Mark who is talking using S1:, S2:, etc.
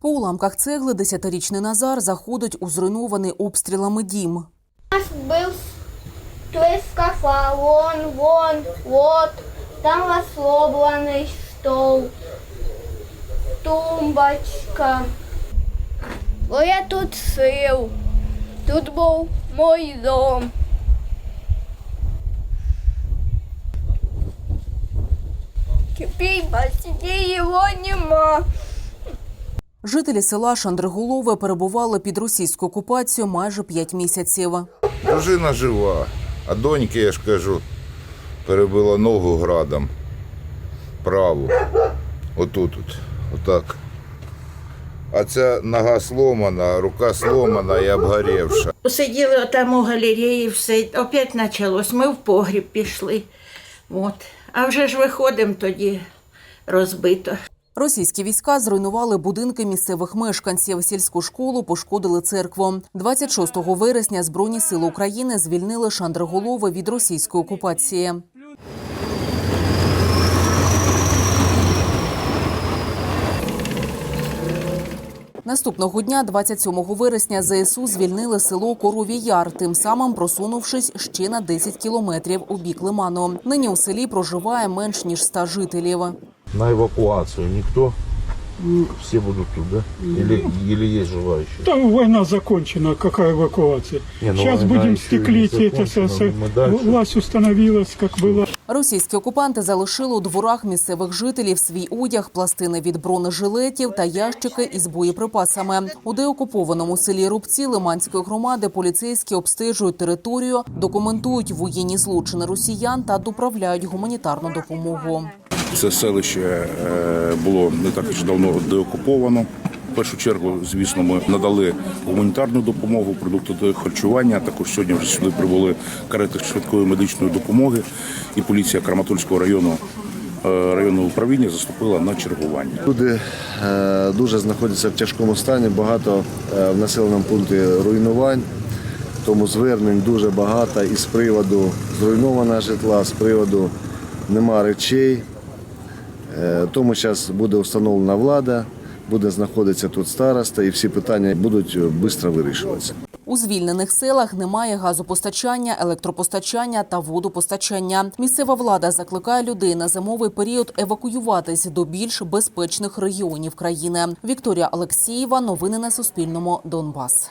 S1: По уламках цегли десятирічний Назар заходить у зруйнований обстрілами дім.
S2: У нас был той скафа, вон, вон, вот, там ослобленный стол, тумбочка. Бо я тут сил, тут був мой дом. Теперь почти его нема.
S1: Жителі села Шандриголове перебували під російською окупацією майже п'ять місяців.
S3: Дружина жива, а доньки, я ж кажу, перебила ногу градом. Праву. Отут, от, отак. А ця нога сломана, рука сломана і обгорівша.
S4: Сиділи там у галереї, все, опять почалось. Ми в погріб пішли. От. А вже ж виходимо тоді розбито.
S1: Російські війська зруйнували будинки місцевих мешканців, сільську школу пошкодили церкву. 26 вересня Збройні сили України звільнили Шандриголове від російської окупації. Наступного дня, 27 вересня, ЗСУ звільнили село Коровій Яр, тим самим просунувшись ще на 10 кілометрів у бік Лиману. Нині у селі проживає менш ніж 100 жителів
S5: На эвакуацию никто? Все будут тут, да? Или, или есть желающие?
S6: Там война закончена, какая эвакуация?
S5: Не, ну
S6: Сейчас
S5: война
S6: будем
S5: еще и не
S6: стеклить, это
S5: закончена,
S6: со- со-
S5: мы дальше.
S6: власть установилась, как была.
S1: Російські окупанти залишили у дворах місцевих жителів свій одяг, пластини від бронежилетів та ящики із боєприпасами. У деокупованому селі Рубці Лиманської громади поліцейські обстежують територію, документують воєнні злочини росіян та доправляють гуманітарну допомогу.
S7: Це селище е, було не так і давно деокуповано. В першу чергу, звісно, ми надали гуманітарну допомогу, продукти харчування. Також сьогодні вже сюди прибули карети швидкої медичної допомоги, і поліція Краматорського району е, районного управління заступила на чергування.
S8: Люди е, дуже знаходяться в тяжкому стані, багато в населеному пункті руйнувань, тому звернень дуже багато і з приводу зруйнованого житла, з приводу нема речей. Е, Тому зараз буде встановлена влада, буде знаходитися тут староста, і всі питання будуть швидко вирішуватися.
S1: У звільнених селах немає газопостачання, електропостачання та водопостачання. Місцева влада закликає людей на зимовий період евакуюватись до більш безпечних регіонів країни. Вікторія Олексієва. Новини на Суспільному. Донбас.